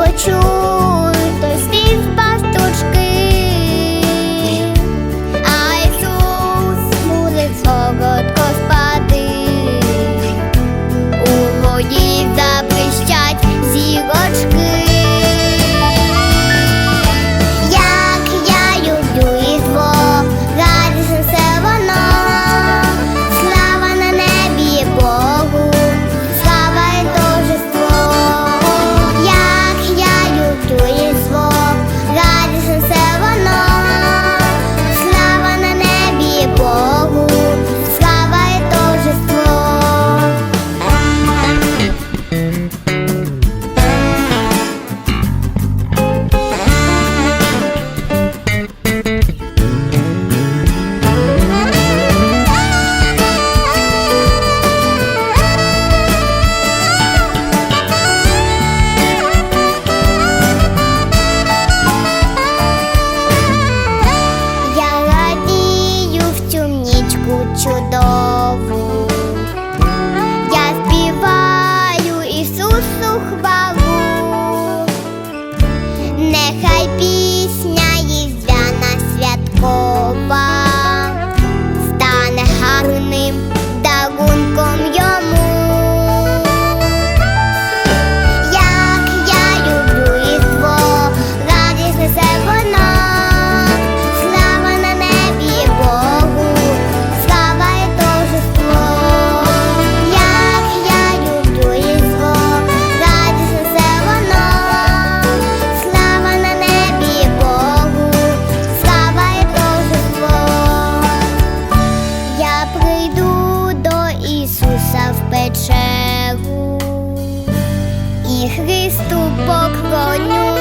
почув. Прийду до Ісуса в печеру і Христу поклоню.